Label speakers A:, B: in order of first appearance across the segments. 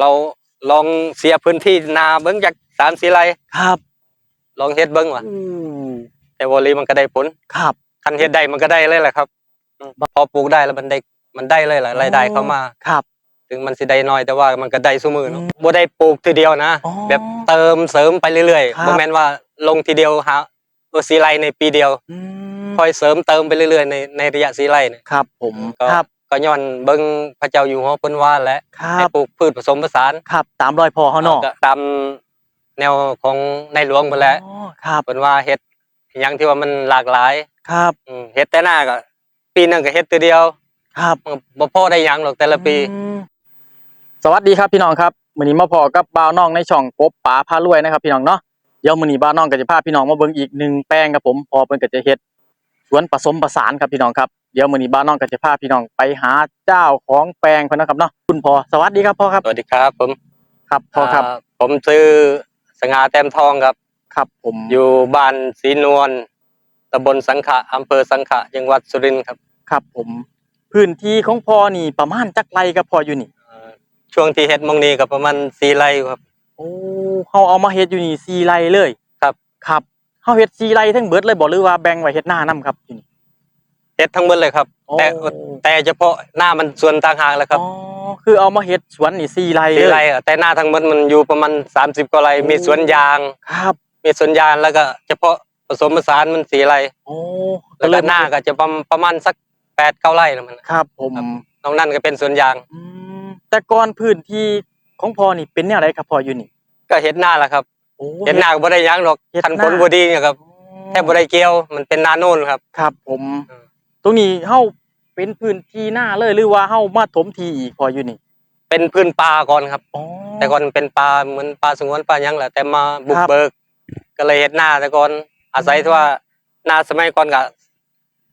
A: เราลองเสียพื้นที่นาเบิ้งจากสามสี่ไร่
B: ครับ
A: ลองเฮ็ดเบิ้งว่ะ
B: อู้
A: แต่วอลีมันก็ได้ผล
B: ครับ
A: คันเฮ็ดได้มันก็ได้เลยแหละครับอืมพอปลูกได้แล้วมันได้มันได้เลยแหละรายได้เข้ามา
B: ครับ
A: ถึงมันสิได้น้อยแต่ว่ามันก็ได้ซุมือเนาะบ่ได้ปลูกทีเดียวนะ
B: อ๋อ
A: แบบเติมเสริมไปเรื่อย
B: ครับ
A: ๆบ่แม่นว่าลงทีเดียวหาเออสีไร่ในปีเดียว
B: อืม
A: ค่อยเสริมเติมไปเรื่อยๆในในระยะสีไร่เนี่ย
B: ครับ ผม
A: ก็
B: ครับ
A: ก็ย้อนเบิ่งพระเจ้าอยู่หัวเพิ่นว่าแหละ
B: ครั
A: ให้
B: บ
A: ปลูกพืชผสมผสาน
B: ครับ ตามรอยพ่อเขาเนาะ
A: ก็ตามแนวของในหลวงเพิ่นแหละ
B: อ๋อครับ
A: เพิ่นว่าเฮ็ดหยังที่ว่ามันหลากหลาย
B: ครับ
A: อืมเฮ็ดแต่หน้าก็ปีหนึงก็เฮ็ดตัวเดียว
B: ครับ
A: มันก็บ่พอได้หยังหรอกแต่ละปี
B: อืมสวัสดีครับพี่น้องครับมื้อนี้มาพอกับบ่าวน้องในช่องกบป๋าพารวยนะครับ พี่น้องเนาะเดี๋ยวมื้อนี้บ่าวน้องก็จะพาพี่น้องมาเบิ่งอีกหนึ่งแปลงครับผมพอเพิ่นก็จะเฮ็ดสวนผสมผสานครับพี่น้องครับ เดี๋ยวมื้อนี้บ่าวน้องก็จะพาพี่น้องไปหาเจ้าของแปลงเพิ่นนะครับเนาะคุณพ่อสวัสดีครับพ่อครับ
A: สวัสดีครับผม
B: ครับพ่อครับา
A: ผมชื่อสง่าแต้มทองครับ
B: ครับผม
A: อยู่บ้านศรีนวลตำบลสังขะอำเภอสังขะจังหวัดสุรินทร์ครับ
B: ครับผม พื้นที่ของพ่อนี่ประมาณจักไรครับพ่ออยู่นี่
A: เอ่อช่วงที่เฮ็ดหมองนี้ก็ประมาณ4ไร่ครับ
B: โอ้เฮาเอามาเฮ็ดอยู่นี่สี่ไร่เลย
A: ครับ
B: ครับเฮาเฮ็ดสี่ไร่ทั้งเบิดเลยบ่หรือว่าแบ่งไว้เฮ็ดหน้านํครับอยู่นี่
A: เฮ็ดทั้งหมดเลยครับ
B: โอ้
A: แต่แต่เฉพาะหน้ามันส่วนต่างหากแหล้วครับ
B: อ๋อคือเอามาเฮ็ดสวนนี่สี่ไร่
A: สี่
B: เลย
A: ไร่อะแต่หน้าทั้งหมดมันอยู่ประมาณ30กว่าไร่
B: โอ้
A: มีสวนยาง
B: ครับ
A: มีสวนยางแล้วก็ เฉพาะผสมผสานมันสี่ไร่
B: โอ้
A: แล้วก็หน้าก็จะประมาณประมาณสัก8 9ไร่นะมัน
B: ครับผม
A: ครับ นอกนั้นก็เป็นสวนยาง
B: อืมแต่ก่อนพื้นที่ของพ่อนี่เป็นแนวใดครับพ่ออยู่นี่
A: ก็เฮ็ดหน้าแหละครับ
B: โอ้
A: เฮ็ดหน้าก็บ่ได้หยังหรอก
B: เฮ็ด
A: คัน
B: หน้า
A: ผลบ่ดีเนี่ยครับแทบบ่ได้เกี่ยวมันเป็นนาโน่นครับ
B: ครับผม
A: อืม
B: ตรงนี้เฮาเป็นพื้นที่หน้าเลยหรือว่าเฮามาถมทีอีกพ่ออยู่นี่
A: เป็นพื้นป่าก่อนครับ
B: อ๋อ
A: แต่ก่อนเป็นป่าเหมือนป่าสงวนป่าหยังแหละแต่มาบุก
B: ครับ
A: เบิก ก็เลยเฮ็ดหน้าแต่ก่อนอาศัยที่ว่าหน้าสมัยก่อนก็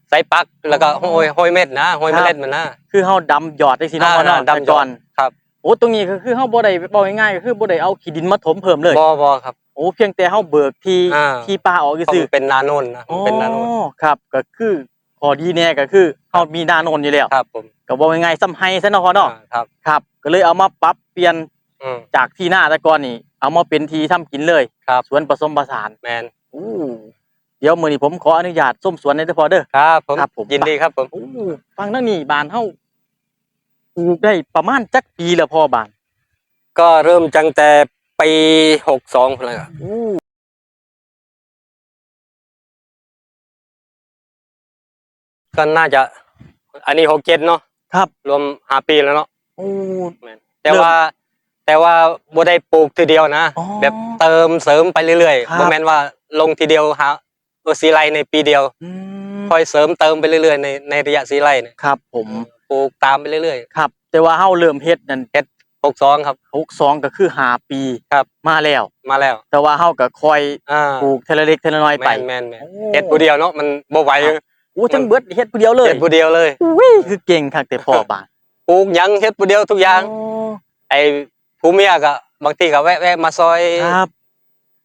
A: ใส่ปักแล้วก็
B: อ๋อ
A: ห้อยห้อยเม็ดนะห้อย
B: ครั
A: เม
B: บ
A: ล็ดมันนะ
B: คือเฮาดำหยอดจังซี่เนาะพ่อเนาะ
A: อ่าดำหยอด
B: แต่ก่อน
A: ครับ
B: โอ้ตรงนี้ก็คือเฮาบ่ได้บอกง่ายๆก็คือบ่ได้เอาขี้ดินมาถมเพิ่มเลย
A: บ่บ่ครับ
B: โอ้เพียงแต่เฮาเบิกที่
A: อ่า
B: ที่ป่าออก
A: เพราะ
B: ซื่อ
A: มันเป็นนาโน่นนะ
B: อ๋อ
A: มันเป็นนาโน่น
B: ครับก็คือพ อดีแน่ก็คือเฮามีนาโนนอยู่แล้ว
A: ครับผม
B: ก็บอกง่ายๆซ้ำให้ซะเนาะพ่อเนาะ
A: อ่าครับ
B: ครับ ก็เลยเอามาปรับเปลี่ยน
A: อืม
B: จากที่หน้าแต่ก่อนนี่ เอามาเป็นที่ทำกินเลย
A: ครับ
B: สวนผสมผสาน
A: แมน
B: อู้เดี๋ยวมื้อนี้ผมขออนุญาตส้มสวนในเด้อพอเด้อ
A: ครับผม
B: ครับผม
A: ยินดีครับผม
B: อู้ฟังทางนี้บ้านเฮาปลูกได้ประมาณจักปีแล้วพ่อบ้าน
A: ก็เริ่มจังแต่ปี62เลยครับ ก็น่าจะ อันนี้67เนาะ
B: ครับ
A: รวมห้าปีแล้วเนาะ
B: อู้
A: แต่
B: เริ่ม
A: ว่า แต่ว่าบ่ได้ปลูกทีเดียวนะ
B: อ๋อ
A: แบบเติมเสริมไปเรื่อย
B: ครับ
A: ๆบ่แม่นว่าลงทีเดียวหาเออสีไร่ในปีเดียว
B: อืม
A: ค่อยเสริมเติมไปเรื่อยๆในในระยะสีไร่เนี่ย
B: ครับผม
A: ปลูกตามไปเรื่อย
B: ครับ แต่ว่าเฮาเริ่มเฮ็ดนั่น
A: ๆ62ครับ
B: 62ก็คือห้าปี
A: ครับ
B: มาแล้ว
A: มาแล้ว
B: แต่ว่าเฮาก็คอย
A: อ่า
B: ปลูกเทละเล็กเทละน้อยไป
A: แม่นแม่นแม่นเฮ็ดผู้เดียวเนาะมันบ่ไหว
B: ครับ อู้จังเบิดเฮ็ดผู้เดียวเลย
A: เฮ็ดผู้เดียวเลย
B: อุ้ยคือเก่งคักแต่พ่อบ้าน
A: ปลูกหยังเฮ็ดผู้เดียวทุกอย่างไอ้ผู้เมียก็บางทีก็แวะๆมาซอย
B: ครับ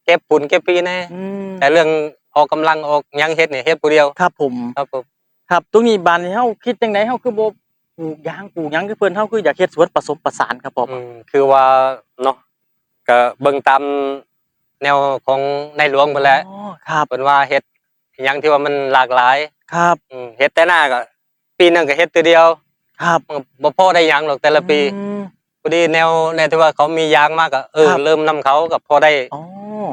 A: เก็บฝุ่นเก็บปีแน่
B: อืม
A: แต่เรื่องออกกำลังออกหยังเฮ็ดเนี่ยเฮ็ดผู้เดียว
B: ครับผม
A: ครับผม
B: ครับตรงนี้บ้านนี่เฮาคิดจังไดเฮาคือบ่ปลูกยางปลูกหยังคือเพิ่นเฮาคืออยากเฮ็ดสวนผสมผสานครับพ่อ
A: อืมคือว่าเนาะก็เบิ่งตามแนวของในหลวงเพิ่นแหละ
B: อ๋อครับ
A: เพิ่นว่าเฮ็ดหยังที่ว่ามันหลากหลาย
B: ครับ
A: อืมเฮ็ดแต่หน้าก็ปีหนึงก็เฮ็ดตัวเดียว
B: ครับ
A: มันก็บ่พอได้หยังหรอกแต่ละปี
B: อืม
A: พอดีแนวแนวที่ว่าเขามียางมากก็เออ
B: ครับ
A: เริ่มนํเขาก็พอได้
B: อ๋อ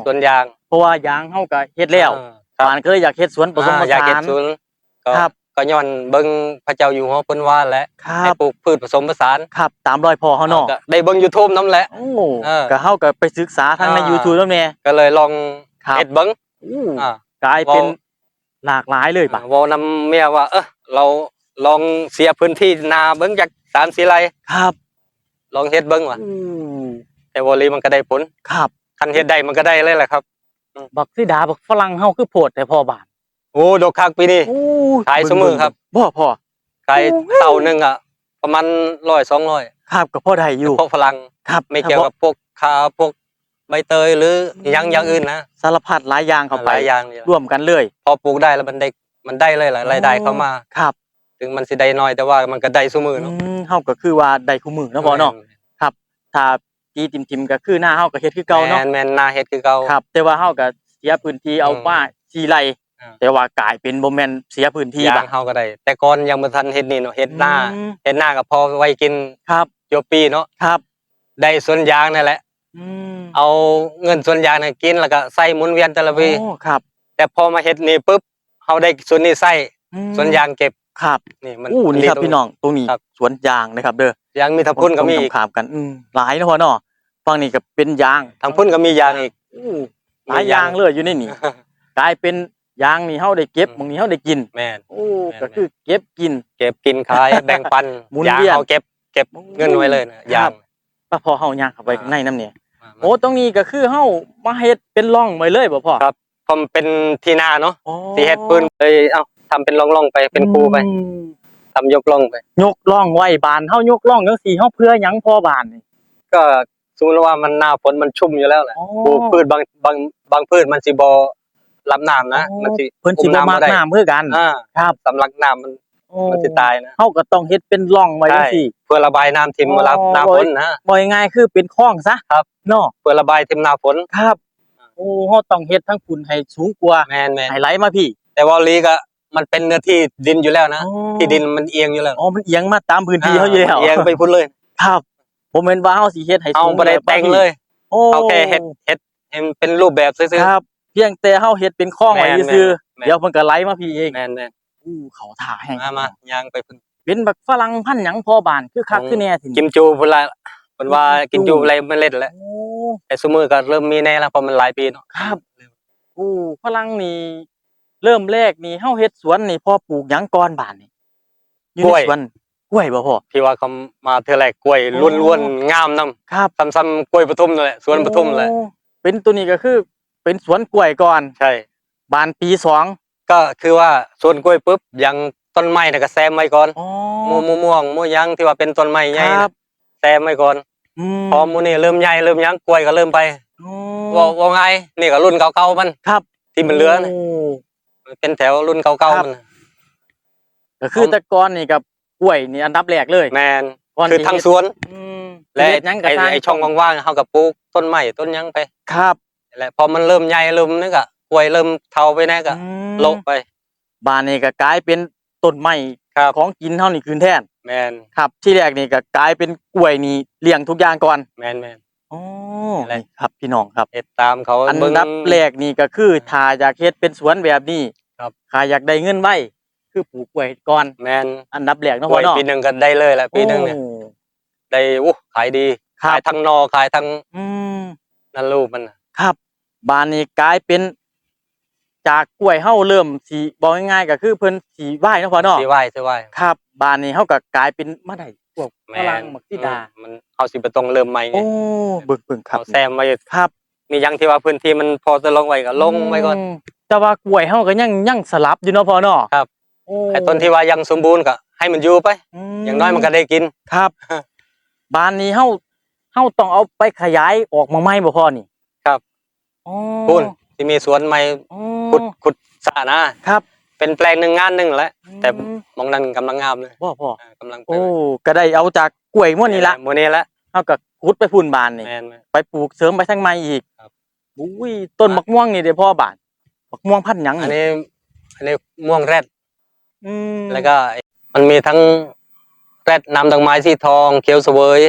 A: สวนยาง
B: เพราะว่ายางเฮาก็เฮ็ดแล้ว
A: อ่าครับ
B: บ้านก็เลยอยากเฮ็ดสวนผสมผ
A: อ่าอยาก
B: สา
A: เฮ็ด
B: น
A: สวนก็
B: ครับ
A: ก็ย้อนเบิ่งพระเจ้าอยู่หัวเพิ่นว่าแหละ
B: ครั
A: ให้
B: บ
A: ปลูกพืชผสมผสาน
B: ครับตามรอยพ่อเฮาเนาะ
A: ก็ได้เบิ่ง YouTube นำแหละ
B: โอ้
A: เออ
B: ก็เฮาก็ไปศึกษาทางใน
A: อ่า
B: YouTube แล้วแน่
A: ก็เลยลอง
B: ครับ
A: เฮ็ดเบิ่ง
B: อู้
A: อ่า
B: กลายเป็น
A: ว้า
B: หลากหลายเลยปะ
A: เว้านำเมียว่า เออเราลองเสียพื้นที่นาเบิ่งจาก3 4ไร่
B: ครับ
A: ลองเฮ็ดเบิ่งว่ะ
B: อู้
A: แต่วอลีมันก็ได้ผล
B: ครับ
A: คันเฮ็ดได้มันก็ได้เลยแหละครับ
B: บักสิดาบักฝรั่งเฮาคือโพดแต่พ่อบ้าน
A: โอ้ดอกคักปีนี้
B: โอ้
A: ขายเสมอครับ
B: บ่พ่อ
A: ขาย
B: โอ้ย
A: เต่าหนึงอะ ประมาณ100 200
B: ครับก็พ่อได้อยู่
A: พวกฝรั่ง
B: ครับ
A: ไม่เกี่ยวกับพวกข้าวพวก ใบเตยหรือหยังอย่างอื่นนะ
B: สารพัดหลายอย่างเข้า
A: ห
B: ไป
A: ลายอย่างเนี่ย
B: ร่วมกันเลย
A: พอปลูกได้แล้วมันได้มันได้เลยแหละรายได้เข้ามา
B: ครับ
A: ถึงมันสิได้น้อยแต่ว่ามันก็ได้ซุมือ
B: อื
A: เนาะ
B: มเฮาก็คือว่าได้คู่มือเนาะพ่อเนาะถ้าตีทิมๆก็คือหน้าเฮาก็เฮ็ดคือเก่าเนาะ
A: แม่นแม่นนาเฮ็ดคือเก่า
B: ครับ แต่ว่าเฮาก็เสียพื้นที่เอา
A: อืม
B: มาสี่ไร่
A: อ่า
B: แต่ว่ากลายเป็นบ่แม่นเสียพื้นที่
A: ยา
B: บั
A: ง
B: ด
A: เฮาก็ได้ แต่ก่อนยังบ่ทันเฮ็ดนี่เนาะเฮ็ดหน้า
B: อืม
A: เฮ็ดหน้าก็พอไว้กิน
B: ครับ
A: โยปีเนาะ
B: ครับ
A: ได้สวนยางนั่นแหละ
B: อืม
A: เอาเงินสวนยางน่ะกินแล้วก็ใส่หมุนเวียนแต่ละปี
B: โอ้ครับ
A: แต่พอมาเฮ็ดนี่ปุ๊บเฮาได้สวนนี้ใส่
B: อืม
A: สวนยางเก็บ
B: ครับ
A: นี่มัน
B: อู้นี่ครับ
A: ดีตง
B: พี่น้องตรงนี้
A: ครับ
B: สวนยางนะครับ เด้อยา
A: งมีทางพุ่นก็มีอีก
B: ตรงข้ามกันอืมหลายนะพ่อเนาะฝั่งนี้ก็เป็นยาง
A: ทางพุ่นก็มียางอีก
B: อู้หลายยางเลยอยู่ในนี่ กลายเป็นยางนี่เฮาได้เก็บ
A: อืม
B: บางนี้เฮาได้กิน
A: แม่น
B: โอ้
A: แม่น
B: ก็คือเก็บกิน
A: เก็บกินขายแบ่งปัน
B: หมุน
A: ยาง
B: เวียน
A: เฮาเก็บ เก็บเงินไว้เลยนะ
B: ค
A: ยา
B: รั
A: ง
B: บป้าพอเฮาย่างเข้าไป
A: อ่า
B: ข้างในน้ำเนี่ย
A: มา
B: โอ้ตรงนี้ก็คือเฮามาเฮ็ดเป็นร่องไว้เลยบ่พ่อ
A: ครับพอมนเป็นที่นาเนาะ
B: อ๋อ
A: ที่เฮ็ดปืนเลยเอ้าทำเป็นร่องๆไปเป็นคูไป
B: อืม
A: ทำยกร่องไป
B: ยกร่องไว้บานเฮายกร่องจังซี่เฮาเพื่อหยังพอบานนี่
A: ก็สมมติว่ามันหน้าฝนมันชุ่มอยู่แล้วแหละ
B: อ๋อ
A: ปลูกพืชบางบางบางพืชมันสิบ่รับน้ำนะ
B: อ๋อ
A: มันสิ
B: เพิ่นสิบ่มัก
A: ได้
B: น้ำคือกัน
A: อ่า
B: ครับ
A: สำลักน้ำมัน
B: โอ้
A: มันสิตายนะ
B: เฮาก็ต้องเฮ็ดเป็นร่องไว้จัง
A: ใช่
B: ซี่
A: เพื่อระบายน้ำทิม
B: อ๋อ
A: เวลาหน้าฝนนะ
B: บ่ง่ายๆคือเป็นคลองซะ
A: ครับ
B: เนาะ
A: เพื่อระบายทิมหน้าฝน
B: ครับโอ้เฮาต้องเฮ็ดทั้งคุณให้สูงกว่า
A: แม่นแม่น
B: ให้ไหลมาพี่
A: แต่ว่าลีก็มันเป็นเนื้อที่ดินอยู่แล้วนะ
B: อ๋อ
A: ที่ดินมันเอียงอยู่แล้ว
B: อ๋อมันเอียงมาตามพื้นที่เฮาอยู่แล้ว
A: เอียงไปพุ่นเลย
B: ครับ ผมเห็นว่าเฮาสิเฮ็ดให้
A: เอา
B: สูง
A: บ่ได้แต่งเลย
B: โอ้
A: เอาแค่เฮ็ดเฮ็ดให้มันเป็นรูปแบบซื่อ
B: ครับ เพียงแต่เฮาเฮ็ดเป็นคลองไว้
A: แม่น
B: ซื่อ
A: แม่น
B: ๆเดี๋ยวมันก็ไหลมาพี่เอง
A: ๆแม่น แม่น
B: อู้เขาท่าแห้ง
A: มามายางไปพุ่น
B: เป็นบักฝรั่งพันธุ์หยังพอบานคือคักคือแน่สิ
A: กิมจูพุ่นละเพิ่นว่ากิมจูอะไรมันเล่นแล้ว
B: โอ้
A: แต่ซุมื้อก็เริ่มมีแน่แล้วเพราะมันหลายปีเนาะ
B: ครับอู้ฝรั่งนี่เริ่มแรกนี่เฮาเฮ็ดสวนนี่พอปลูกหยังก่อนบานนี่อยู่ในสวนกล้วยบ่พ่อ
A: ที่ว่าเขามาเทื่อแรกกล้วย
B: โอ้
A: ล้วนๆงามนํ
B: ครับ
A: ซ้ำๆกล้วยปทุมนั่นแหละสวนปทุมนั่นแหละ
B: โอ้เป็นตัวนี้ก็คือเป็นสวนกล้วยก่อน
A: ใช่
B: บานปีสอง
A: ก็คือว่าสวนกล้วยปุ๊บยังต้นไม้น่ะก็แซมไว้ก่อน
B: อ๋อ
A: ม่วงม่วงม่วงยังที่ว่าเป็นต้นไม้ใหญ่
B: ค
A: น่ะ
B: รับ
A: แซมไว้ก่อน
B: อืม
A: พอหมูนี่เริ่มใหญ่เริ่มยังกล้วยก็เริ่มไป
B: อ๋
A: ว่า
B: อ
A: ว่าไงนี่ก็รุ่นเก่าๆมัน
B: ครับ
A: ที่มันเหลือนะ
B: โมั
A: นเป็นแถวรุ่นเก่า
B: ครั
A: ๆ
B: บ
A: มัน
B: ก็คือแต่ก่อนนี่กับกล้วยนี่อันดับแรกเลย
A: แมน
B: ก่อน
A: คือ
B: ที่
A: ทั้ง
B: เฮ็ด
A: สวน
B: อืม
A: และ
B: เฮ็ดหยังก็
A: ไอ้
B: สร้าง
A: ไอ้ช่องว่างๆเฮาก็ปลูกต้นไม้ต้นหยังไป
B: ครับ
A: แหละพอมันเริ่มใหญ่เริ่มนึกอะกล้วยเริ่มเฒ่าไปแน่ก็
B: อืม
A: โละไป
B: บ้านนี่ก็กลายเป็นต้นไม้
A: ครับ
B: ของกินเฮานี่คืนแทน
A: แมน
B: ครับ ที่แรกนี่ก็กลายเป็นกล้วยนี่เลี้ยงทุกอย่างก่อน
A: แมนแมน
B: อ๋อ
A: อะไร
B: นี่ครับพี่น้องครับ
A: เฮ็ดตามเขา
B: อัน
A: เบิ่ง
B: ดับแรกนี่ก็คือถ้าอยากเฮ็ดเป็นสวนแบบนี้
A: ครับ
B: ถ้าอยากได้เงินไว้คือปลูกกล้วยก่อน
A: แมน
B: อันดับแรกเนาะ
A: กล้
B: พ่
A: ว
B: อยเนาะ
A: ปีหนึงก็ได้เลยแหละปีหนึงเนี่ย
B: โอ้
A: ได้อู้ขายดี
B: ครับ
A: ขายทั้งนอขายทั้ง
B: อืม
A: นั่นรูปมันน่ะ
B: ครับบ้านนี้กลายเป็น จากกล้วยเฮาเริ่มสีบอกง่ายๆก็คือเพิ่นสีไหว้เนาะพ่อเนาะ
A: สิไหว้สิไหว้
B: ครับบ้านนี้เฮาก็กลายเป็นมาได้พวก
A: แม
B: ฝรั่ง
A: น
B: มักซิดา
A: อืมมันเอาสิไปตรงเริ่มใหม่ไง
B: โอ้เบิ่งเบิ่งครับ
A: เอาแซมไว้
B: ครับ
A: มียังที่ว่าพื้นที่มันพอจะลงไว้ก็ลงไว้ก่อน
B: มแต่ว่ากล้วยเฮาก็ยังยังสลับอยู่เนาะพ่อเนาะ
A: ครับ
B: โอ้
A: ไอ้ต้นที่ว่ายังสมบูรณ์ก็ให้มันอยู่ไป อย่างน้อยมันก็ได้กิน
B: ครับบ้านนี้เฮาเฮาต้องเอาไปขยายออกมาใหม่บ่พ่อนี่
A: ครับ
B: อ๋อ
A: พูน ที่มีสวนใหม่
B: อ๋อ
A: ขุดขุดสระนะครับ เป็นแปลงหนึ่งงานหนึ่งแหละแต่
B: อืม
A: มองนั้นกำลังงามเลย
B: พ่อพ่อ
A: อ่ากำลังไป
B: โอ้ก็ได้เอาจากกล้วยม่วนนี่ละ
A: โมนี้ละ
B: เฮาก็ขุดไปพุ่นบานนี่
A: แมนแม่น
B: ไปปลูกเสริมไปทั้งไม้อีก
A: ครับ
B: อุ้ยต้นมะม่วงนี่เด้อพ่อบานมะม่วงพันธุ์หยัง
A: อันนี้อันนี้ม่วงแรด
B: อืม
A: แล้วก็มันมีทั้งแรดน้ำดอกไม้สีทอง เขียวเสวย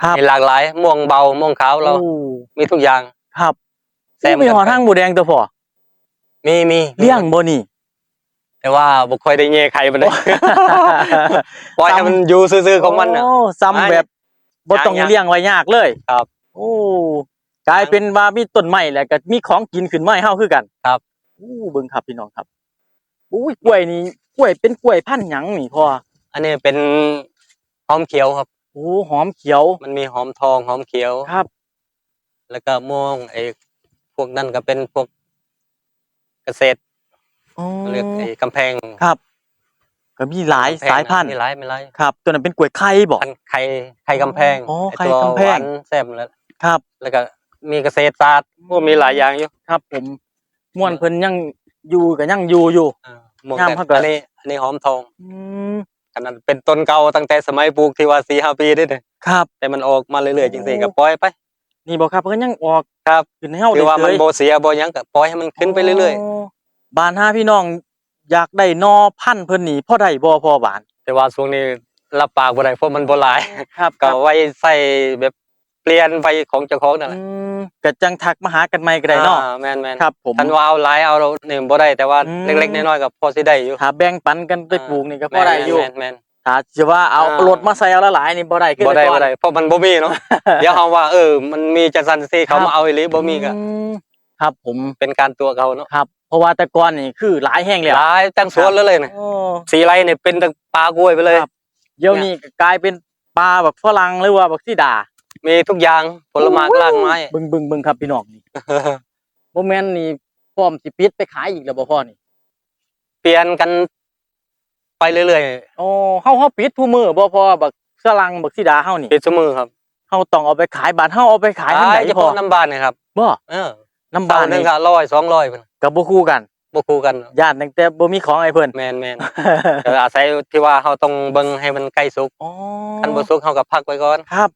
B: ครับ
A: มีหลากหลายม่วงเบาม่วงขาวเรา
B: โอ้
A: มีทุกอย่าง
B: ครับ
A: แซม
B: มีหอ
A: กันไป
B: ทางหมูแดงตัวพ่อ
A: มีมี
B: เลี้ยงบ่นี่
A: แต่ว่าบ่ค่อยได้เง่ใครมันเลยปล่อยให้มันอยู่ซื่อๆของมันน่ะ
B: โอ้ซ้ำ
A: ไม่
B: แบบบ่ต้อง
A: ยัง
B: เลี้ยงไว้ยากเลย
A: ครับ
B: โอ้กลายเป็นว่ามีต้นไม้แล้วก็มีของกินขึ้นมาให้เฮาคือกัน
A: ครับ
B: โอ้เบิ่งครับพี่น้องครับอุ้ยกล้วยนี่กล้วยเป็นกล้วยพันธุ์หยังนี่พ่อ
A: อันนี้เป็นหอมเขียวครับ
B: โอ้หอมเขียว
A: มันมีหอมทองหอมเขียว
B: ครับ
A: แล้วก็ม่วงไอ้พ วกนั่นก็เป็นพวกเกษตร
B: อ๋อ
A: เรียกไอ้กำแพง
B: ครับ ก็มีหลาย
A: กำแพง
B: สายพันธุ์
A: มีหลายมีหลาย
B: ครับ ตัวนั้นเป็นกล้วยไข่บ่
A: พันธุ์ไข่ไข่กำแพง
B: อ๋อ
A: ไอ้
B: ไข่
A: ตัว
B: กำแพง
A: หวานแซ่บแล้ว
B: ครับ
A: แล้วก็มีเกษตรศาสตร์พวกมีหลายอย่างอยู่
B: ครับ ผมม่วนเพิ่นยังอยู่ก็ยังอยู่อยู่
A: อ่าม่วง
B: งาม
A: แต่
B: เท่ากับ
A: อันนี้อันนี้หอมทอง
B: อืม
A: ขนาดเป็นต้นเก่าตั้งแต่สมัยปลูกที่ว่าสี่ห้าปีได้เลย
B: ครับ
A: แต่มันออกมาเรื่อยๆจริงๆ
B: โอ้
A: ก็ปล่อยไป
B: นี่บ่ครับเพิ่นยังออก
A: ครับ
B: ขึ้นให้เฮา
A: คือว่ามัน
B: ได้
A: โบเสียโบหยังก็ปล่อยให้มันขึ้นไปเรื่อย
B: ๆบ้านหาพี่น้องอยากได้นอพันธุ์เพิ่นนี่พอได้บ่พอบาน
A: ๆแต่ว่าช่วงนี้รับปากบ่ได้เพราะมันบ่หลาย
B: ครับ
A: ก็ไว้ใส่แบบเปลี่ยนไปของเจ้าของนั่นแห
B: อื
A: ละ
B: มก็จังทักมาหากันใหม่ก็ได้เนาะ
A: อ่แม่นๆ
B: ครับผม
A: คันว่าเอาหลายเอานี่บ่ได้แต่ว่า
B: อืม
A: เล็กๆน้อยๆก็พอสิได้อยู่
B: ถ้าแบ่งปันกันไปปลูกนี่ก็พอได้อยู่
A: แม่นๆแม่น
B: ถ้าสิว่าเอา
A: อ่าร
B: รถมาใส่เอาละหลายนี่บ่ได้คือ
A: ๆบ่ได้
B: แต่ก่อ
A: บ่
B: น
A: ได้เพราะมันบ่มีเนาะ เดี๋ยวเฮาว่าเออ มันมีจังซั่นสิเขา
B: ครับ
A: มาเอาอีหลีบ่มีก็
B: อืมครับผม
A: เป็นการตัวเขาเนาะ
B: ครับ เพราะว่าแต่ก่อนนี่คือหลายแห้งแล้ว
A: หลายจังสวนเลยเลยนะ
B: โอ้
A: สีไรเนี่ยเป็นตั้งปลากล้วยไปเลย
B: ครับเดี๋ยวนี้ก็กลายเป็นปลาแบบฝรั่งหรือว่าบักซีดา
A: มีทุกอย่างผลไม้กลางไม้
B: บึงบึงบึงครับพี่น้องนี่บ่แม่นนี่พร้อมสิปิดไปขายอีกแล้วบ่พ่อนี่
A: เปลี่ยนกัน ไปเรื่อย
B: โอ้เฮาเฮาปิดผู้มือบ่พอบักฝรั่งบักซีดาเฮานี่
A: ๆปิดสมือครับ
B: เฮาต้องเอาไปขายบ้านเฮาเอาไปขายทางไหน
A: เฉ
B: พอ
A: พาะน้ำบานเนยครับ
B: บ่
A: เออ
B: น้ำ
A: บา
B: บ้านน
A: หนึง
B: นี่
A: ก็ร้อยสองร้อยเพิ่น
B: ก็บ่คู่กัน
A: บ่คู่กัน
B: ญาติตั้งแต่บ่มีของให้เพิ่น
A: แมนแมนก็อาศัยที่ว่าเขาต้องเบิ่งให้มันใกล้สุก
B: อ๋อ
A: คันบ่สุกเขาก็พักไว้ก่อน
B: ครับ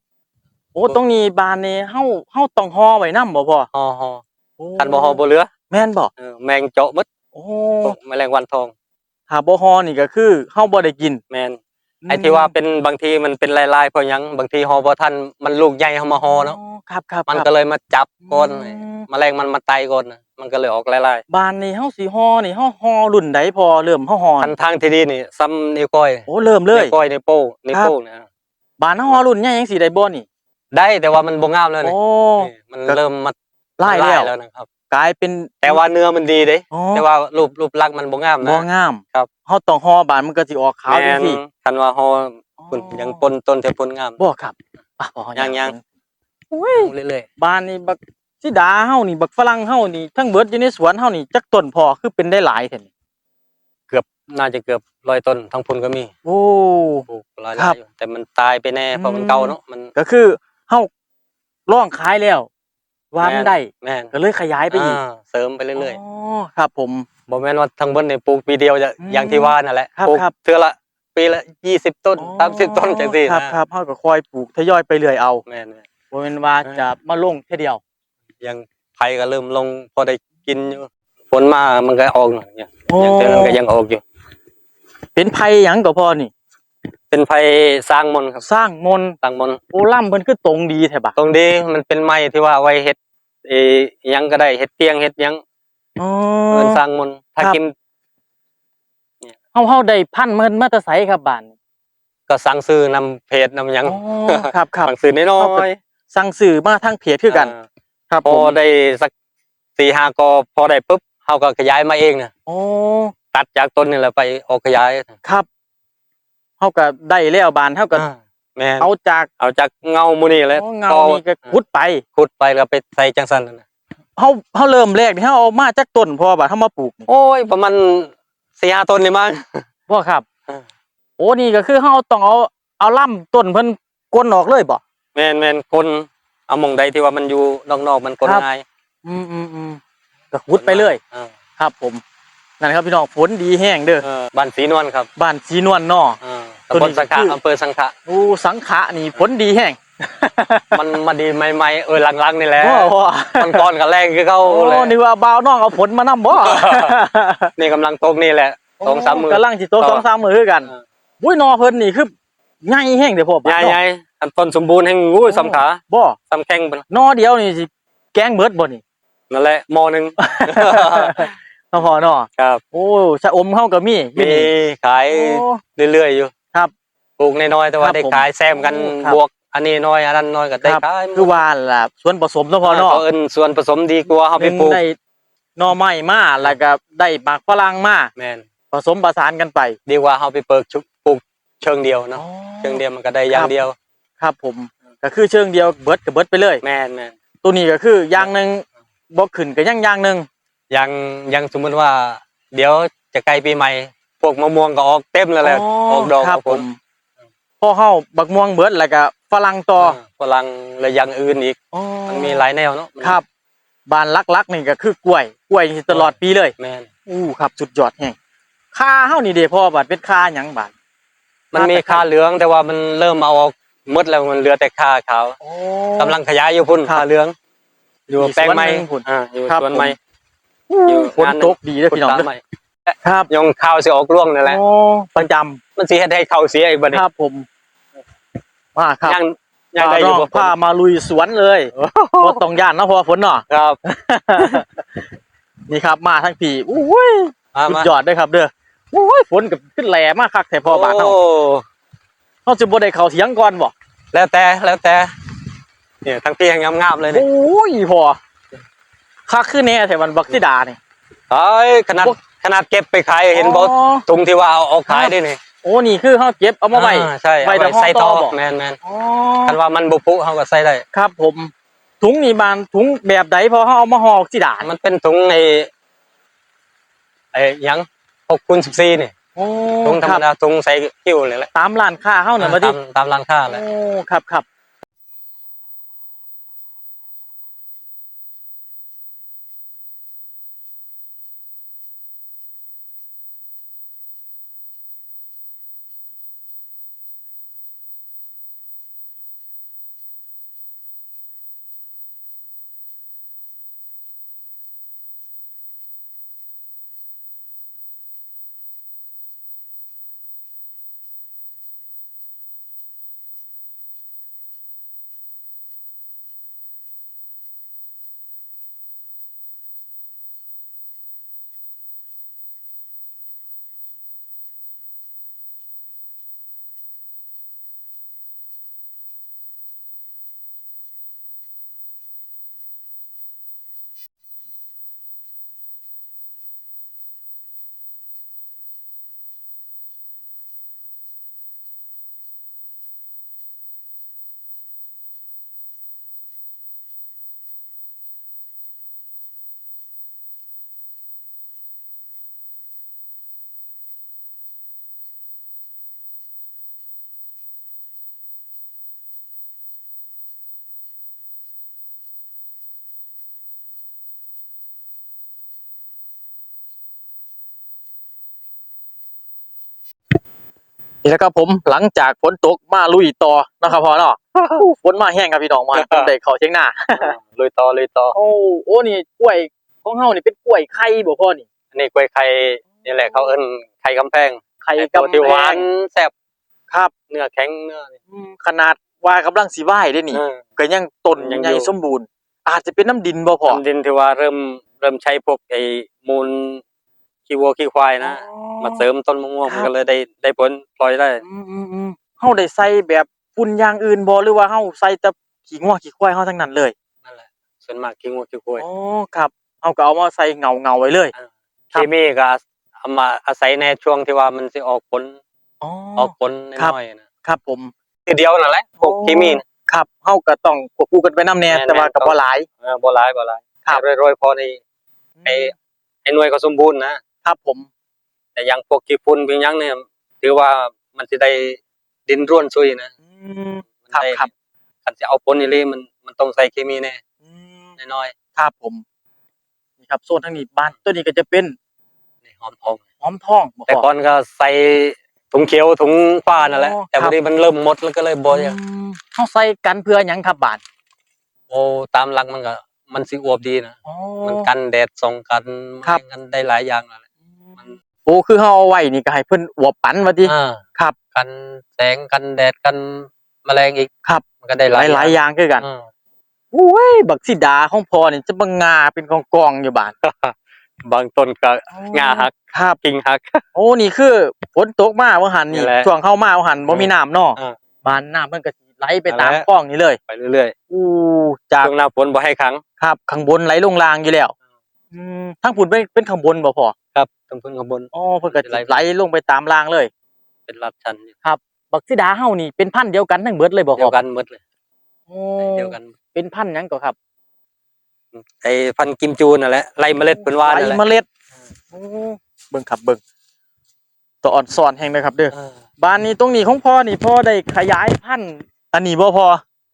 B: โอ้ตรงนี้บ้านนี่เฮาเฮาต้องห่อไว้นำบ่พ่อ
A: ห่อห่อคันบ่ห่อบ่เหลือ
B: แม่นบ่
A: เออแมงเจาะหมด
B: โอ้
A: พวกแมลงวันทอง
B: ถ้าบ่ห่อนี่ก็คือเฮาบ่ได้กิน
A: แมนไอ้ที่ว่าเป็นบางทีมันเป็นลายๆเพราะหยังบางทีห่อบ่ทันมันลูกใหญ่เฮามาห่อเนาะ
B: ครับครับ
A: มัน
B: ครับ
A: ก็เลยมาจับก่อน
B: อืม
A: แมลงมันมาไตก่อนน่ะมันก็เลยออกลาย
B: บ้านนี่เฮาสิห่อนี่เฮาห่อรุ่นใดพอเริ่มเฮาห่อ
A: ๆคันทางที่ดีนี่ซ้ำนิ้วก้อย
B: โอ้เริ่มเลย
A: นิ้วก้อยนิ้วโป้งนิ้ว
B: ครับ
A: โป้งเนี่ย
B: บ้านเฮาห่อรุ่นใหญ่จังสิได้บ่นี่
A: ได้แต่ว่ามันบ่งามแล้วนี่
B: โอ้
A: นี่มันเริ่มมา
B: ไล่แล้ว
A: แล้วนะครับ
B: กลายเป็น
A: แต่ว่าเนื้อมันดีเด้
B: อ๋อ
A: แต่ว่ารูปรูปลักษณ์มันบ่งามนะ
B: บ่งาม
A: ครับ
B: เฮาต้องห่อบานมันก็สิออกขาวจังซี่
A: แม่นคันว่าห่อพุ่นยังปนต้นแต่ปนงาม
B: บ่ครับอะบ่
A: ยังยัง
B: อุ้ย
A: เรื่อย
B: บ้านนี่บักสิดาเฮานี่บักฝรั่งเฮานี่ทั้งเบิดอยู่ในสวนเฮานี่จักต้นพอคือเป็นได้หลายแท้นี่
A: ๆเกือบน่าจะเกือบร้อยต้นทั้งพุ่นก็มี
B: โอ้
A: ปลูกหลาย
B: ครับ
A: ๆอยู่แต่มันตายไปแน่เพราะมัน
B: อืม
A: เก่าเนาะมัน
B: ก็คือเฮาร้องขายแล้ว ว่ามันได้
A: แม่น
B: ก็เลยขยายไปอีกา
A: เสริมไปเรื่อย
B: อ๋อครับ ผม
A: ๆบ่แม่นว่าทั้งเบิดนี่ปลูกปีเดียวจะ
B: อืม
A: อย่างที่ว่านั่นแหละ
B: ครับ
A: ปลูก
B: ครับ
A: เทื่อละปีละ20ต้น
B: อ๋อ
A: 30ต้นจังซี่
B: ครับ
A: นะครับ
B: เฮาก็คอยปลูกทยอยไปเรื่อยเอา
A: แม่น
B: บ่แม่นว่า
A: เออ
B: จะมาลงเท่อเดียว
A: ๆยังไผก็เริ่มลงพอได้กินอยู่ฝนมามันก็ออกหน่อยเนี่ย
B: โอ้
A: อย่างเท่านั้นก็ยังออกอยู่
B: เป็นไผหยังก็พอนี่
A: เป็นไผสร้างมนต์ครับ
B: สร้างมนต์
A: สร้างมนต์
B: โอ้ล่ำเพิ่นคือตรงดีแท้บะ
A: ตรงนี้มันเป็นไม้ที่ว่าไว้เฮ็ด เออหยังก็ได้เฮ็ดเตียงเฮ็ดหยัง
B: อ๋อ
A: เอินสร้างมนต์ถ้า
B: ครับ
A: กิน
B: เฮาเฮาได้พันธุ์มันมาแต่ไสครับบ้านนี่
A: ก็สั่งซื้อนำเพจนำหยัง
B: อ๋อครับครับ
A: สั่งซื้อน้
B: เอา
A: อ
B: ไป
A: ย
B: สั่งซื้อมาทางเพจคือกันาครับ
A: พ
B: ผ
A: อ
B: ม
A: ได้สักสี่ห้ากอพอได้ปุ๊บเฮาก็ขยายมาเองนะ
B: โอ้
A: ตัดจากต้นนี่แหละไปออกขยาย
B: ครับเฮาก็ได้แล้วบานเฮาก็
A: อ่า แม่น
B: เอาจาก
A: เอาจากเงาหมูนี่แหละ
B: โอ้เงานี่ก็ขุดไป
A: ขุดไปแล้วไปใส่จังซั่นนั่นน่ะ
B: เฮาเฮาเริ่มแรกนี่เฮาเอามาจากต้นพอบัดเฮามาปลูกนี่
A: โอ้ยประมาณสี่ห้าต้นนี่มั้ง
B: บ่ครับ
A: อ่า
B: โอ้นี่ก็คือเฮาต้องเอาเอาล่ำต้นเพิ่นกวนออกเลยบ่
A: แม่นแม่นคนเอาหมองใดที่ว่ามันอยู่นอกๆมันคน
B: ครับ
A: ง่าย
B: อืมอืมอืมก็ขุดไปเลย
A: อ่า
B: ครับ ผมนั่นครับพี่น้องฝนดีแห้งเด้อ
A: เออบ้านสีนวลครับ
B: บ้านสีนวลนอ
A: อ่า
B: ตัว
A: ตำบ
B: นี้
A: ลสังขะ
B: คือ
A: อำเภอสังขะ
B: โอ้สังขะนี่ฝนดีแห้ง
A: มันมาดีใหม่ๆเออหลังๆนี่แหละ
B: บ่บ่
A: มันก่อนกับแรงคือเขา
B: โอ้
A: เลย
B: นี่ว่าบ่าวน้องเอาฝนมานำบ่
A: นี่กำลังตกนี่แหละสองสามมือ
B: กำลังสิโต
A: ต่อ
B: สองสามมือคือกัน
A: อ่า
B: อุ้ยนอเพิ่นนี่คือใหญ่แห้งเด้อพ่อ
A: ใหญ่ใหญ่อันต้นสมบูรณ์แห่งงูสำขา
B: บ่
A: สำแข้งเป็น
B: นอเดียวนี่สิแกงเบิดบ่นี่
A: นั่นแหละมอหนึ่ง
B: นอพอเนาะ
A: ครับ
B: โอ้ชะอมเฮาก็มีอยู่
A: มี
B: นี่
A: ขาย
B: โอ้
A: เรื่อยๆอยู่
B: ครับ
A: ปลูกน้อยๆแต่ว่า
B: ครับ
A: ได้
B: ผม
A: ขายแซมกัน
B: ครับ
A: บวก อันนี้น้อยอันนั้นน้อยก็ได้
B: ครับ
A: ขาย
B: คือว่าล่ะส่วนผสมเนาะพอเนาะ
A: เขาเอิ้นส่วนผสมดีกว่าเฮา
B: ห
A: ไป
B: นึ่ง
A: ปลูก
B: ได้หน่อไม้มาแล้วก็ได้หมากฝรั่งมา
A: แม่น
B: ผสมประสานกันไป
A: ดีกว่าเฮาไปเปิกชุบปลูกเชิงเดียวเนาะเชิงเดียวมันก็ได้อย่างเดียว
B: ครับผม ก็คือเชิงเดียวเบิดก็เบิดไปเลย
A: แม่นแม่น
B: ตัวนี้ก็คืออย่างหนึงบ่ขึ้นก็ยังอย่างหนึง
A: ยังยังสมมุติว่า เดี๋ยวจะใกล้ปีใหม่ พวกมะม่วงก็ออกเต็มแล้วแหละออกดอก
B: ครับ
A: ออก
B: ผ
A: ผล
B: มพ อเฮาบักม่วงเบิดแล้วก็ฝรั่งต่อ
A: ฝรั่งและอย่างอื่นอีก
B: อ๋อ
A: มันมีหลายแนวเนาะ
B: ครับบ้านลักๆนี่ก็คือกล้วย กล้วยนี่ตลอดปีเลย
A: แม่น
B: อู้ครับสุดยอดแฮงค่าเฮานี่เด้พ่อบาดเป็นค่าหยังบาด
A: มันมีคาเหลืองแต่ว่ามันเริ่มเอาออกหมดแล้วมันเหลือแต่ขาขาว
B: โอ้
A: กำลังขยายอยู่พุ่น
B: ครับ
A: ขาเหลือง อยู่
B: มี
A: แปลงไม้
B: สวนหนึ่งพุ่น
A: อ่าอยู่
B: ครับ
A: สวนไม้
B: ผม
A: อยู่
B: ฝนตกดีเด้อพี่น้อง
A: ตา
B: เด้อ
A: ไม้
B: ครับ
A: ยองข้าวสิออกร่วงนั่นแหละ
B: โอ้ประจำ
A: มันสิเฮ็ดให้ข้าวเสียอีกบัดนี้
B: ครับผม มาครับ
A: ยังยัง
B: พา
A: ได้อยู่
B: น้อง
A: บ่ฝน
B: พามาลุยสวนเลยบ่ต้องย่านเนาะเพราะว่าฝนเนาะ
A: ครับ
B: นี่ครับมาทั้งพี่อุ้ย
A: มา
B: สุด
A: มาย
B: อดเด้อครับ เด้ออุ้ยฝนกับขึ้นแหลมากคักแต่พอบาทเฮา
A: โอ้
B: เฮาสิบ่ได้เข้าเถียงก่อนบ่
A: แล้วแต่แล้วแต่เนี่ยทั้งพี่ยังงามๆเลย
B: โอ
A: เนี่ย้
B: ยพอคักขึ้นแน่แต่มันบักสิดานี่
A: เอ้ยขนาดขนาดเก็บไปขายเห็นบ่
B: อ๋อ
A: ตุงที่ว่าเอาออกขายได้นี่
B: โอ้นี่คือเฮาเก็บเอามาไว้
A: อ่ใช่
B: ไว้
A: เอา
B: แต่
A: ไว้ใส่
B: ห่อต่
A: ท่
B: อ
A: อ
B: บ่
A: แม่น
B: อ๋อ
A: ๆคันว่ามันบ่ปุเฮาก็ใส่ได้
B: ครับผม ถุงนี่บานถุงแบบใดพอเฮาเอามาห่อสิดานี่
A: มันเป็นถุงในไอ้หยัง6คูณ14นี่
B: โอ้
A: ถุงธร
B: ค
A: ร
B: รั
A: ม
B: บ
A: ดาถุงใส่คิ้วนี่แหละ
B: ตามร้านค้าเฮานั่นบ่ดิ
A: ตามตามร้านค้าแหละ
B: โอ้ครับครับ นี่แหละครับผมหลังจากฝนตกมาลุยต่อนะครับพอเนาะฝนมาแห้งครับพี่น้องมาผมได้เข้าเชียงหน้า
A: ลุยต่อลุยต่อ
B: โอ้โอ้นี่กล้วยของเฮานี่เป็นกล้วยไข่บ่พ่อนี่
A: อันนี้กล้วยไข่นี่แหละเขาเอิ้นไข่กำแพง
B: ไข่
A: ไอ้
B: กำ
A: ตัวที่หวาน
B: แพง
A: แซ่บ
B: ครับ
A: เนื้อแข็งเนื้อนี่
B: อืมขนาดว่ากำลังสิไหว้ได้นี่
A: เออ
B: ก็ยังต้น
A: ยัง
B: ใหญ่
A: อยู่
B: สมบูรณ์ อาจจะเป็นน้ำดินบ่พอ
A: ทำดินที่ว่าเริ่มเริ่มใช้พวกไอ้มูล ขี้วัวขี้ควายนะมาเสริมต้นมะม่วง
B: ครับ
A: มันก็เลยได้ได้ผลพลอยได้
B: อืมอืมอืมเฮาได้ใส่แบบฝุ่นอย่างอื่นบ่หรือว่าเฮาใส่แต่ขี้งัวขี้ควายเฮาทั้งนั้นเลย
A: นั่นแหละส่วนมากขี้งัวขี้ควาย
B: อ๋อครับเฮาก็เอามาใส่เงาเงาๆไว้เลย
A: เค
B: ครับ
A: มีก็เอามาอาศัยในช่วงที่ว่ามันสิออกผล
B: อ๋อ
A: ออกผล
B: ครับ
A: น้อยๆนะครับ
B: ผม
A: ทีเดียวนั่นแหละพวก
B: อ๋อ
A: เคมีนะครับ
B: เฮาก็ต้องควบคู่กันไปนํแน่
A: แม่นๆ
B: แต่ว่าก็
A: ต้อง
B: บ่หลาย
A: เออบ่หลายบ่หลาย
B: ครับ
A: แต่โรยๆพอในไอ้ไอ้หน่วยก็สมบูรณ์นะ ครับ
B: ผม
A: แต่อยังพวกขี้ฝุ่นเป็นหยังเนี่ยถือว่ามันสิได้ดินร่วนซุยนะ
B: อืม
A: มัน
B: ครับ
A: ได้
B: ครับ
A: คันสิเอาผลนี่เลยมันมันต้องใส่เคมีแน่
B: อืม
A: น้อย
B: ครับผมนี่ครับโซนทางนี้บ้านตัวนี้ก็จะเป็น
A: ๆนี่หอมทอง
B: หอมทองบ่
A: แต่
B: พอ
A: ก่อนก็ใส่ถุงเขียวถุงฟ้านั่นแหละ
B: อ๋อ
A: แต่
B: ค
A: พ
B: รั
A: อบดีมันเริ่มหมดแล้วก็เลยบ่อยาก
B: อืมเฮาใส่กันเพื่อหยังครับบ้าน
A: โอ้ตามหลักมันก็ มันสิอวบดีนะ
B: อ๋อ
A: มันกันแดดส่องกัน
B: ครับ
A: แมลงกันได้หลายอย่างนั่นแหละมัน
B: โอ้คือเฮาเอาไว้นี่ก็ให้เพิ่นอวบปันว่าติ
A: อ่า
B: ครับ
A: กันแสงกันแดดกันแมลงอีก
B: ครับ
A: มันก็ได้
B: ห
A: ห
B: ลา
A: ลายย
B: หลายอย่างคือกัน
A: อืม
B: โอ้ยบักสิดาของพ่อนี่จะบังงาเป็นกองกองๆอยู่บ้าน
A: บางต้นก็งาหัก
B: ครับ
A: กิ่งหัก
B: โอ้นี่คือฝนตกมาว่าหันนี่
A: นี่แหละ
B: ช่วงเข้ามาว่าหันบ่มีน้ำเนาะ
A: อ่า
B: บ้านน้ำมันก็สิไหลไป
A: นั่นแหละ
B: ตามคลองนี่เลย
A: ไปเรื่อย
B: อู้
A: ๆ
B: จาก
A: ช่วงหน้าฝนบ่ให้ขัง
B: ครับข้างบนไหลลงล่างอยู่แล้วอืมทั้งผุนเป็นเป็นข้างบนบ่พอ
A: ครับตรงพื้นข้างบน
B: อ๋อเพิ่นก็สิ
A: ไหล
B: ไหลลงไปตามล่างเลย
A: เป็นลาดชันอยู่
B: บักสิดาเฮานี่เป็นพันธุ์เดียวกันทั้งเบิดเลยบ่ค
A: เดี
B: รั
A: ยวกันหมดเลย
B: โอ้
A: เดียวกัน
B: เป็นพันธุ์หยังก็ครับ
A: ไอ้พันธุ์กิมจูนั่นแหละไล่เมล็ดเป็นว่า
B: ไหล
A: นั่นแหละ
B: เมล็ดโอ้เบิ่งครับเบิ่งตัวอ่อนซ่อนแห่งเลยครับ เด้อ
A: เออ
B: บ้านนี้ตรงนี้ของพ่อนี่พ่อได้ขยายพันธุ์อันนี้บ่พอ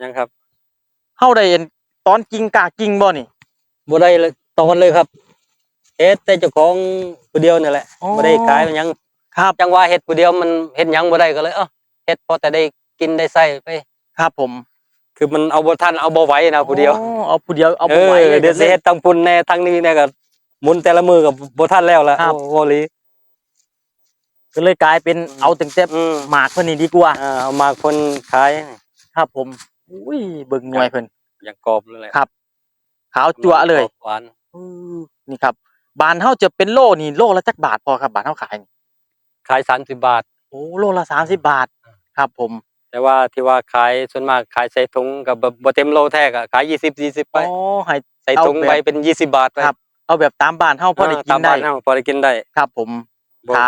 A: ยังครับ
B: เฮาได้เห็นตอนกิ่งกากิ่งบ่นี่
A: บ่ได้เลยตอนเลยครับ เฮ็ดแต่เจ้าของผู้เดียวนั่นแหละ
B: อ๋อ
A: บ่ได้ขายมันหยัง
B: ครับ
A: จังว่าเฮ็ดผู้เดียวมันเฮ็ดหยังบ่ได้ก็เลยเอ้าเฮ็ดพอแต่ได้กินได้ใช้ไป
B: ครับผม
A: คือมันเอาบ่ทันเอาบ่ไหวนะผู้เดียว
B: อ๋อเอาผู้เดียวเอา
A: เอ
B: บ่ไหว
A: อ
B: เลย
A: เดี๋ยวสิเฮ็ดทั้งปุ่นแน่ทั้งนี้แน่ก็หมุนแต่ละมือก็บ่ทันแล้วล่ะ
B: ครับ
A: โอ้โหลี
B: ก็เลยกลายเป็นเอาตั้งแต่
A: อืม
B: หมากเพิ่นนี่ดีกว่า
A: อ่าเอามาคนขาย
B: ครับผมอุ้ยเบิ่งหน่วยเพิ่น
A: อย่างกรอบเลยแหละ
B: ครับ ขาวจั่วเลย
A: หวาน
B: อือนี่ครับ บานเฮาจะเป็นโลนี่โลละจักบาทพอครับบานเฮาขายนี่
A: ขาย30บาท
B: โอ้โลละ30บาทครับผม
A: แต่ว่าที่ว่าขายส่วนมากขายใส่ถุงกับแบบบ่เต็มโลแท้ก็ขาย20 20ไป
B: อ๋อให้
A: ใส่ถุง
B: เอาแบบ
A: ไปเป็น20บาทไป
B: ครับ เอาแบบตามบ้านเฮาพอได้กิ
A: ตานม
B: ได้
A: บ้านเฮาพอได้กินได้
B: ครับผม
A: บ่
B: ถ้า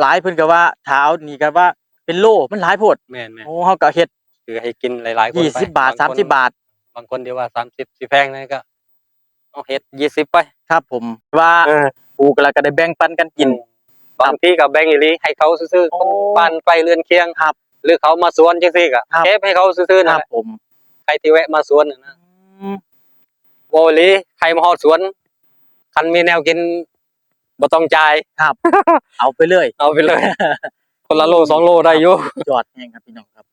B: หลายเพิ่นก็ว่าถ้าเอานี่ก็ว่าเป็นโลมันหลายโพด
A: แม่น
B: โอ้เฮาก็เฮ็ด
A: ๆคือให้กินหลายๆคนไป
B: 20บาท
A: งคน
B: 30บาท
A: บางคนเดียวว่า30สิแพงนะก็ เอาเฮ็ด20ไป
B: ครับผมว่า
A: เออ
B: ปลูกแล้วก็ได้แบ่งปันกันกิน
A: บางทีก็แบ่งอีหลีให้เขาซื่อๆ
B: โอ้
A: คนบ้านใกล้เรือนเคียง
B: ครับ
A: หรือเขามาสวนจังซี่ก็
B: ครับ
A: เก็บให้เขาซื่อๆ
B: ค
A: นั่
B: รั
A: น
B: บ
A: แหละ
B: ผม
A: ใครที่แวะมาสวนน่ะนะ
B: อืม
A: โวลีใครมาฮอดสวน คันมีแนวกินบ่ต้องจ่าย
B: ครับ เอาไปเลย
A: เอาไปเลย คนละโลสองโลได้อยู่
B: ยอดแห้งครับพี่น้องครับ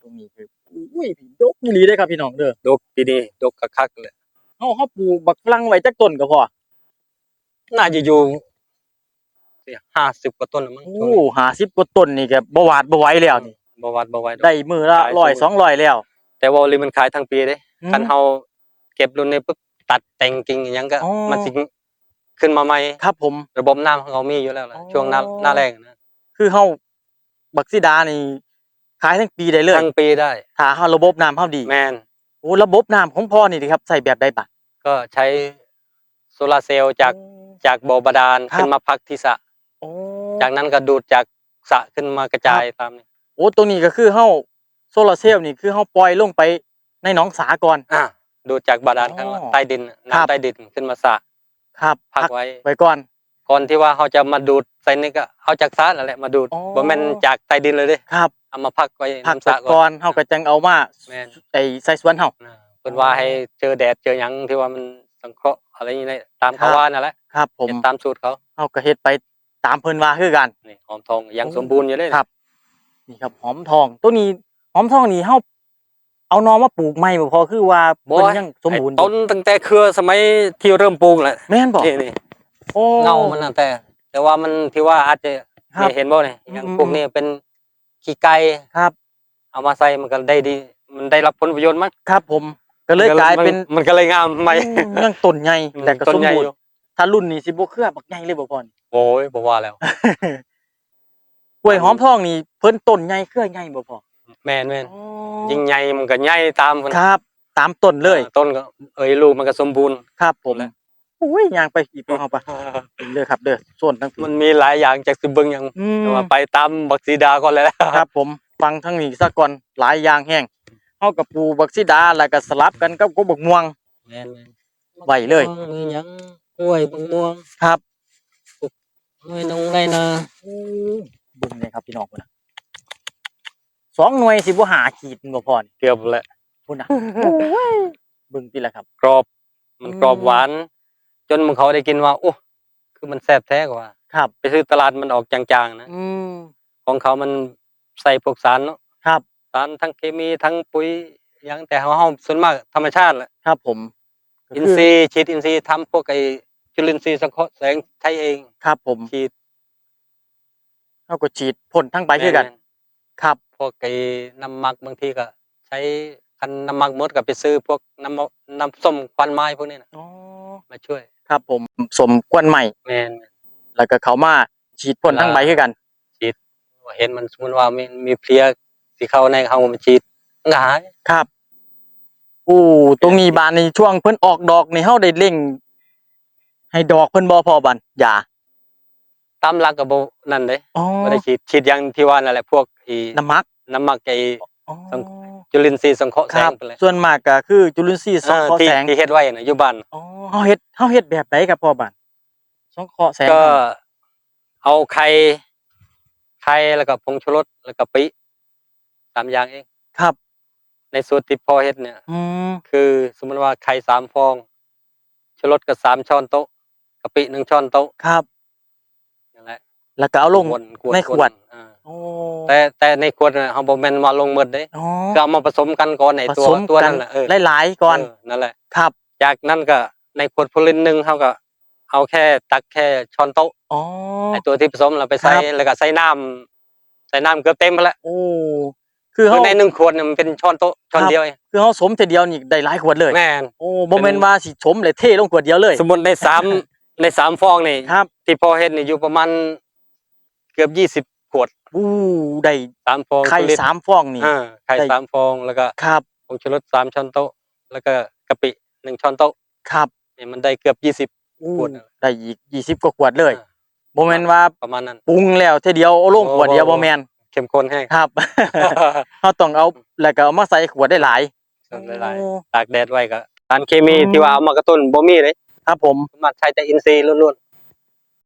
B: ตรงนี้คืออุ้ยพี่ดกอีหลีได้อครับพี่น้องเด้อ
A: ดกปีนี้ดกคักๆเลย
B: เฮาเฮาปลูกบักฝรั่งไว้จักต้นก็พอ
A: น่าจะอยู่ห้าสิบกว่าต้นแล้วมั้ง
B: โอ้50กว่าต้นนี่ก็บ่หวาดบ่ไหวแล้วนี่
A: บ่วัดบ่ไหวดอก
B: ได้มือละ
A: ขายสูง
B: 100 200แล้ว
A: แต่ว่าลิมันขายทั้งปีเด้
B: อืม
A: คันเฮาเก็บรุ่นนี้ปุ๊บตัดแต่งกิ่งอิหยังก็
B: อ๋อ
A: มันสิขึ้นมาใหม่
B: ครับผม
A: ระบบน้ำของเขามีอยู่แล้วล่ะ
B: อ๋อ
A: ช่วงหน้าหน้าแรงนะ
B: คือเฮาบักซิดานี่ขายทั้งปีได้เลย
A: ทั้งปีได้
B: ถ้าเฮาระบบน้ำเฮาดี
A: แมน
B: โอ้ระบบน้ำของพ่อนี่ดิครับใส่แบบใดบัด
A: ก็ใช้โซลาร์เซลล์จากจากบ่อบาดาล
B: ครับ
A: ขึ้นมาพักที่สระ
B: โอ้
A: จากนั้นก็ดูดจากสระขึ้นมากระจายตามนี้
B: โอ้ตัวนี้ก็คือเฮาโซลาร์เซลล์นี่คือเฮาปล่อยลงไปในหนองสาก่อน
A: อะดูดจากบาดาล
B: อ๋อ
A: ข้างล่างใต้ดินน่ะ
B: ครับ
A: น้ำใต้ดินขึ้นมาสระ
B: ครับ
A: พักไว้
B: ไว้ก่อน
A: ก่อนที่ว่าเขาจะมาดูดใส่นี่ก็เอาจากสระนั่นแหละมาดูด
B: อ๋อ
A: บ่แม่นจากใต้ดินเลยเด้
B: ครับ
A: เอามาพักไว้
B: พัก
A: น้ำส
B: สั
A: ระ
B: ก
A: ก่
B: ก่
A: อ
B: อนนเฮาก็จังเอามา
A: แม่น
B: ไอ้ใส่สวนเฮา
A: อ่าเพิ่นว่าให้เจอแดดเจอหยังที่ว่ามันสังเคราะห์อะไรอย่างนี้ตาม
B: ครั
A: เขา
B: บ
A: ว่านั่นแหละ
B: ครับ ผม
A: เฮ็ดตามสูตรเขา
B: เฮาก็เฮ็ดไปตามเพิ่นว่าคือกัน
A: นี่หอมทองยังสมบูรณ์อยู่เลย
B: ครับ นี่ครับหอมทองตัวนี้หอมทองนี่เฮาเอานอมาปลูกใหม่บ่พอคือว่า
A: บ่
B: เพิ่นยังสมบูรณ์อ
A: ไอ้ต้
B: ยู่
A: นตั้งแต่เครือสมัยที่เริ่มปลูกแหละ
B: แม่นบ่
A: นี่นี่
B: โอ้
A: เงามันน่ะแต่ แต่ว่ามันที่ว่าอาจจะ
B: ครับ
A: นี่เห็นบ่นี่อย่าง
B: อืม
A: พวกนี้เป็นขี้ไก่
B: ครับ
A: เอามาใส่มันก็ได้ดี มันได้รับผลประโยชน์มั้ง
B: ครับผม ก็เลยกลายเป็น
A: มันมันก็เลยงามใหม่
B: อืมยังต้นใหญ่แต่ก็
A: ต้
B: ส
A: น
B: ม
A: ใหญ่
B: บูร
A: อยู่
B: ณ์ถ้ารุ่นนี้สิบ่เครือบักใหญ่เลยบ่พอนี่
A: โอ้ยบ่ว่าแล้ว
B: กล้วยหอมทองนี่เพิ่นต้นใหญ่เครือใหญ่บ่พอ
A: แม่นแม่นยิ่งใหญ่มันก็ใหญ่ตามกัน
B: ครับ ตามต้นเลย
A: ต้นก็เอ้ยลูกมันก็สมบูรณ์
B: ครับผม
A: แล้ว
B: อุ้ยย่างไปอีกพวกเฮาปะเด้อครับเด้อส่วนทั้งปี
A: มันมีหลายอย่างจากสิเบิ่งอย่าง
B: อืม
A: แต่ว่าไปตามบักสีดาก่อนเลยนะครับ
B: ครับ ผมฟังทั้งนี้ซะก่อนหลายอย่างแห้งเฮากับปลูกบักซิดาแล้วก็สลับกันกับกบบักม่วง
A: แม่นแม่น
B: ไว้เลย
A: มีหยังกล้วยบักม่วง
B: ครับ
A: หน่วยนงไรนา
B: เบิ่งเลยครับพี่น้องพุ่นน่ะสองหน่วยสิบ่หาขีดบ่พอนี่
A: เกือบแล้ว
B: พุ่นน่ะเบิ่งติละครับ
A: กรอบ มัน
B: อืม
A: กรอบหวาน จนมึงเขาได้กินว่าโอ้คือมันแซ่บแท้กว่า
B: ครับ
A: ไปซื้อตลาดมันออกจางๆนะ
B: อืม
A: ของเขามันใส่พวกสารเนาะ
B: ครับ
A: สารทั้งเคมีทั้งปุ๋ยหยังแต่เฮาเฮาส่วนมากธรรมชาติแหละ
B: ครับผม
A: อินทรีย์ฉีดอินทรีย์ทำพวกไอ้จุลินทรีย์สังเคราะห์แสงไทยเอง
B: ครับผม
A: ฉีด
B: เฮาก็ฉีดพ่นทั้งใบคือกัน
A: แม่
B: ครับ
A: พวกไอ้น้ำหมักบางทีก็ ใช้คันน้ำหมักหมดก็ไปซื้อพวกน้ำมะน้ำส้มควันไม้พวกนี้นะ
B: อ๋อ
A: มาช่วย
B: ครับ ผมสมกวนใหม่
A: แม่น
B: แล้วก็เขามาฉีดพ่นทั้งใบคือกัน
A: เห็นมันสมมติว่ามีมีเพลียสิเข้าในเฮามันฉีดมันก็หาย
B: ครับอู้ตรงนี้บานในช่วงเพิ่นออกดอกนี่เฮาได้เร่ง ให้ดอกเพิ่นบ่พอบันอย่า
A: ตามหลักก็บ่นั่นเด้
B: อ๋อ
A: บ่ได้ฉีดฉีดอย่างที่ว่านั่นแหละพวกไอ้
B: น้ำมัก
A: น้ำหมักไอ้
B: อ๋อ
A: สัง จุลินทรีย์สังเคราะห์
B: ค
A: แส
B: รั
A: ง
B: บ
A: ไปเลย
B: ส่วนมากก็คือจุลินทรีย์สังเคราะห์
A: ที่
B: แสง
A: ที่เฮ็ดไว้น่ะอยู่บ้าน
B: อ๋อเฮาเฮ็ดเฮาเฮ็ดแบบไหนครับพ่อบันสังเคราะห์แสง
A: ก็เอาไข่ไข่แล้วก็ผงชูรสแล้วก็ปิสามอย่างเอง
B: ครับ
A: ในสูตรที่พ่อเฮ็ดเนี่ย
B: อืม
A: คือสมมติว่าไข่สามฟองชูรสก็สามช้อนโต๊ะกะปิหนึ่งช้อนโต๊ะ
B: ครับ
A: นั่น แหละ
B: แล้วก็เอาลง
A: กวนกวน
B: ในขวด
A: กอ่า
B: โอ้
A: แต่แต่ในขวดน่ะเฮาบ่แม่นมาลงหมดเด้
B: อ๋อ
A: ก็เอามาผสมกันก่อนใน
B: ผ
A: ตัว
B: สม
A: ตัว
B: กั
A: นั้นนน่ะเออ
B: หลายๆก่อน
A: เออนั่นแหละ
B: ครับ
A: จากนั้นก็ในขวดโพลินหนึงเฮาก็เอาแค่ตักแค่ช้อนโต๊ะ
B: อ๋อ
A: ไอ้ตัวที่ผสมเราไปใส่
B: ครับ
A: แล้วก็ใส่น้ำใส่น้ำเกือบเต็มไปแล้ว
B: โอ้คือ
A: คื
B: เฮา
A: อในหนึ่งขวดเนี่ยมันเป็นช้อนโต๊ะช้อน
B: ครับ
A: เดียวเอง
B: คือเฮาสมทีเดียวนี่ได้หลายขวดเลย
A: แม่น
B: โอ้บ่แม่นว่าสิสมเลยเทลงขวดเดียวเลย
A: สมมุติในสามในสามฟองนี่
B: ครับ
A: ที่พอเห็นนี่อยู่ประมาณ เกือบยี่สิบขวด
B: อู้ได้
A: สามฟอง
B: ไข่
A: ลิตร
B: สามฟองนี่
A: อ่าไข่
B: ได้
A: สามฟองแล้วก็
B: ครับ
A: ผงชูรสสามช้อนโต๊ะ แล้วก็กะปิหนึ่งช้อนโต๊ะ
B: ครับ
A: นี่มันได้เกือบยี่สิบ
B: อู้
A: ขวดน่ะ
B: ได้อีก20กว่าขวดเลยบ่แม่นว่า
A: ประมาณนั้น
B: ปรุงแล้วทีเดียวเอาลงขวดเดียว
A: โอ้
B: บ่แม่น
A: เข้มข้นแห้ง
B: ครับเฮาต้องเอาแล้วก็เอามาใส่ขวดได้หลาย
A: ส่วนหลาย
B: โอ้
A: ๆตากแดดไว้ก็สารเคมี
B: อืม
A: ที่ว่าเอามากระตุ้นบ่มีเลย
B: ครับผม
A: สามารถใช้แต่อินทรีย์ล้วน